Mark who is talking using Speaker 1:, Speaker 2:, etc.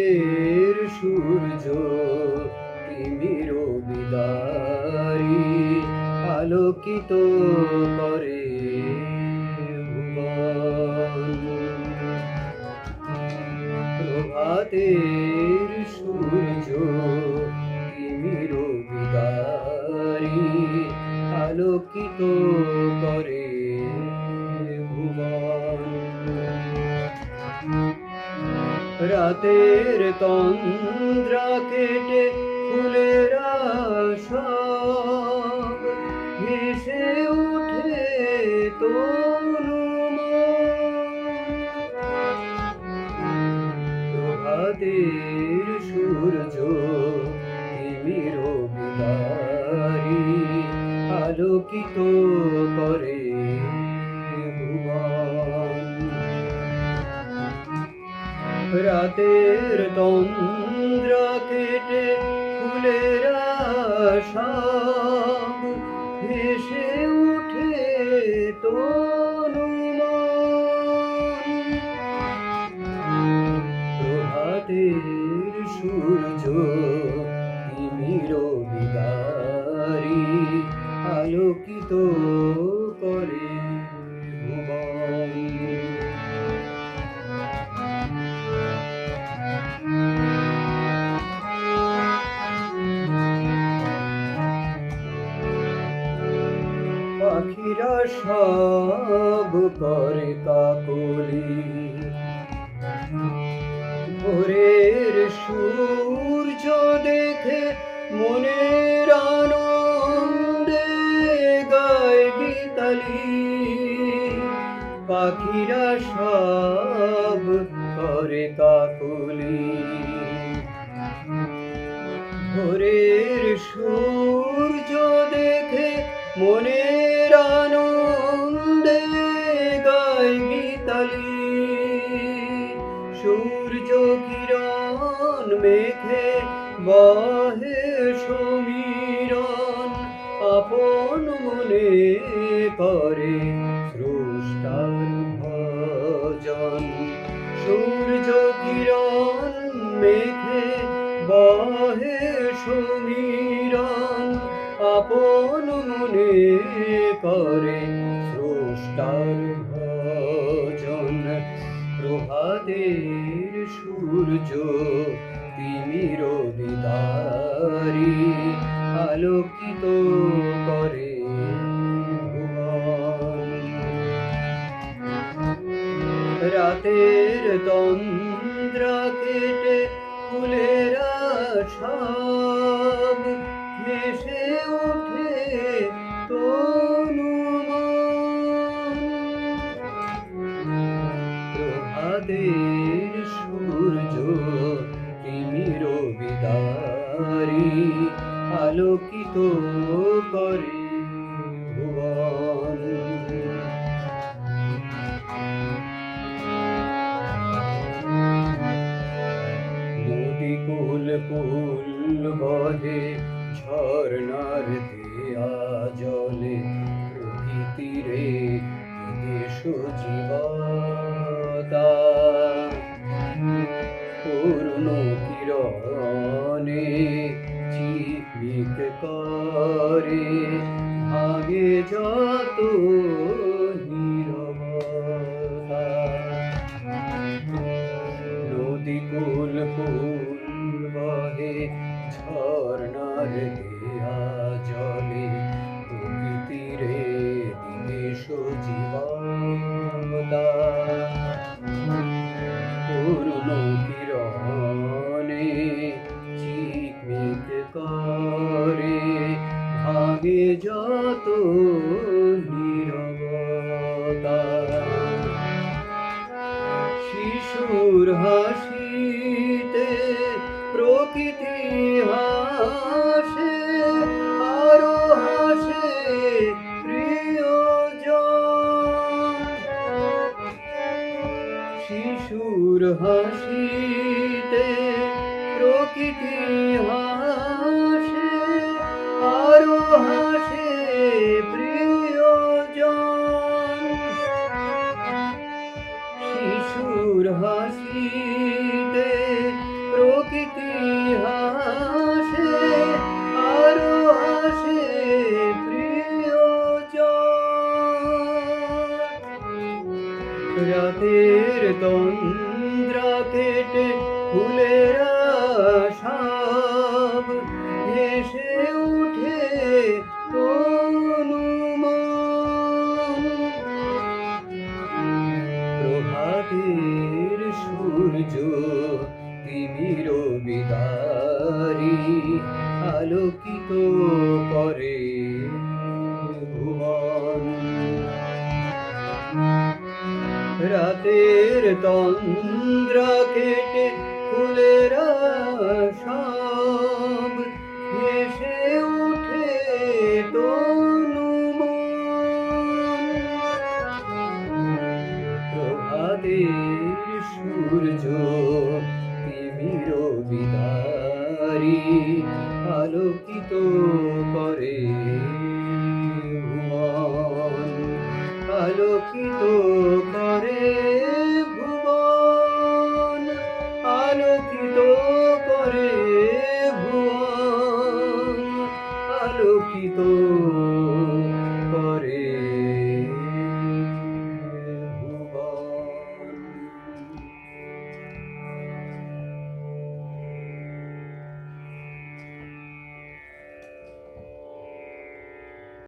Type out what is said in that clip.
Speaker 1: প্রভাতের সূর্য তিমির বিদারি আলোকিত করে প্রভাতের সূর্য রাতের তন্দ্রা কেটে ফুলেরা সব ভেসে উঠে প্রভাতের সূর্য তিমির আলোকিত রাতের তন্দ্রা কেটে ফুলেরা সব ভেসে উঠে প্রভাতের সূর্য তিমির আলোকিত সব করে কাকলি। ভোরের সূর্য দেখে মনের আনন্দে গায় গীতালি। পাখিরা সব করে কাকলি। ভোরের সূর্য দেখে মনের সূর্য কিরণ মেঘে বহে সমীরণ, আপন মনে করে স্রষ্টার ভজন। সূর্য কিরণ মেঘে বহে সমীরণ, আপন মনে করে স্রষ্টার তন্দ্রা কেটে ফুলেরা সব ভেসে ওঠে তনুমন। সূর্য তিমির বিদারি আলোকিত করে। কুল বহে ঝর্ণার দেয়া জলে প্রকৃতিরে দেশ জীবতা। পূর্ণ কিরণে চিকমিক করে ভাগে যত নদী কুল কুল ঝর্ণার দেয়া জলে জীবনদা পূর্ণ কিরণে চিকমিক করে ভাগে যত শিশুর হাসিতে মধুর হাসিতে প্রকৃতি হাসে, আরও হাসে প্রিয়জন। শিশুর হাসিতে প্রকৃতি হাসে, আরও হাসে প্রিয়জন। রাতের তন্দ বিদারি আলোকিত করে ভুবন। রাতের তন্দ্র কেটে ফুলেরা সব এসে উঠে তনু প্রভাতের সূর্য তিমির বিদারি আলোকিত করে আলোকিত